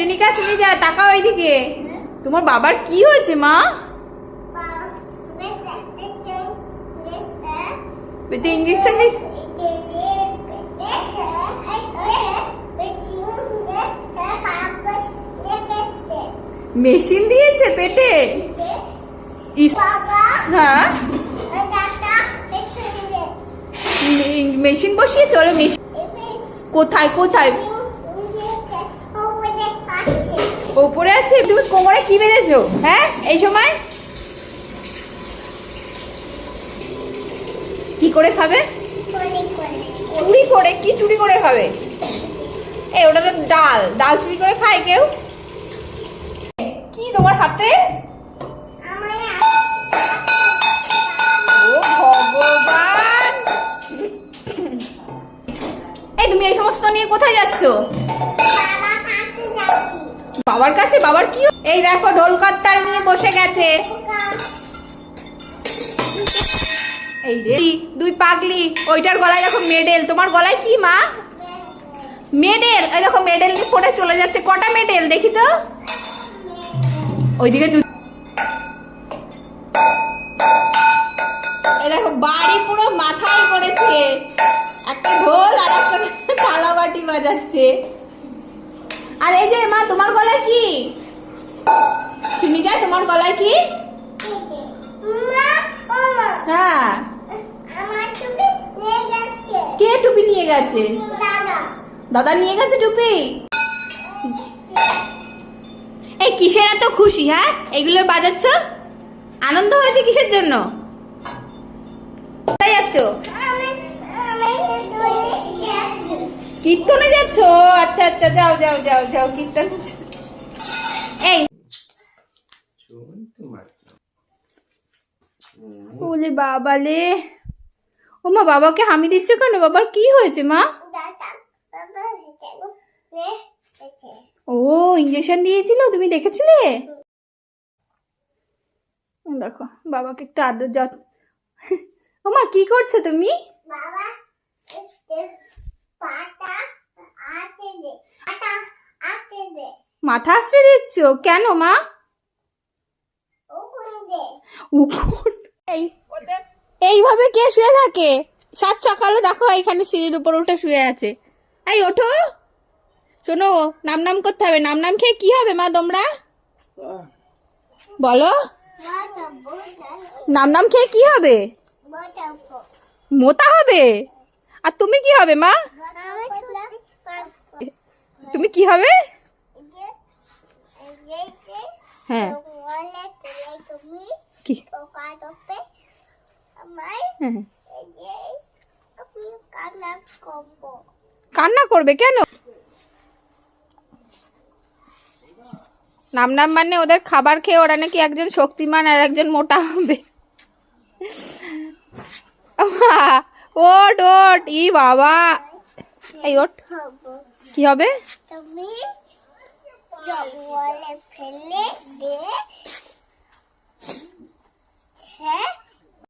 শ্রেণিকা শ্রেণিকা তাকাও এইদিকে। তোমার বাবার কি হয়েছে, মা? বেটে ইঞ্জেকশন মেশিন দিয়েছে পেটে? হ্যাঁ। মেশিন বসিয়ে চলো মেশিন কোথায় কোথায়? ওপরে আছে? তুমি কোমরে কি বেঁধেছো? হ্যাঁ? এই সময়? কি করে খাবে? চুরি করে। কি চুরি করে খাবে? এই, ওটা তো ডাল। ডাল চুরি করে খায় কেউ? কি তোমার হাতে? এই, তুমি এই সমস্ত নিয়ে কোথায় যাচ্ছো? বাবার কাছে? বাবার কি এই দেখো, ঢোল কর্তাল নিয়ে বসে গেছে। এই দুই পাগলি, ওইটার গলায় দেখো মেডেল। তোমার গলায় কি, মা? মেডেল। এই দেখো, মেডেল নিয়ে পড়ে চলে যাচ্ছে। কটা মেডেল, দেখি তো। ওইদিকে দেখো, বাড়ি পুরো মাথায় পড়েছে। একটা ঢোল আর একটা থালাবাটি বাজাচ্ছে। আর এই যে মা তোমার গলায় কি? চিনি যায় তোমার গলায় কি? হ্যাঁ। কে টুপি নিয়ে গেছে? দাদা। নিয়ে গেছে টুপি? এই কিসের এত খুশি হ্যাঁ? এগুলো বাজাচ্ছ? আনন্দ হয়েছে কিসের জন্য? কোথায় যাচ্ছ? কীর্তনে যাচ্ছ? আচ্ছা আচ্ছা যাও যাও যাও যাও, কীর্তন। এই। ওলে বাবালে ও মা, বাবাকে হামি দিচ্ছ কেন? বাবার কি হয়েছে, মা? ও ইঞ্জেকশন দিয়েছিল, তুমি দেখেছিলে? দেখো, বাবাকে একটু আদর যত্ন ও মা, কি করছ তুমি? বাবা মাথা আশ্রয় দিচ্ছ? কেন মা? উকুন এই এইভাবে কে শুয়ে থাকে? সাত সকালে দেখো এখানে সিঁড়ির উপর উঠে শুয়ে আছে। এই ওঠো। শোনো নাম নাম করতে হবে। নাম নাম খেয়ে কি হবে মা তোমরা? বলো। নাম নাম খেয়ে কি হবে? মোতা হবে? আর তুমি কি হবে মা? তুমি কি হবে? হ্যাঁ। হ্যাঁ এই যে আমি কান্না করবে কেন? নাম নাম মানে ওদের খাবার খেয়ে ওরা নাকি একজন শক্তিমান আর একজন মোটা হবে। ওট ওট, ই বাবা। এই ওট। কি হবে? তুমি জঙ্গলে ফেলে দে।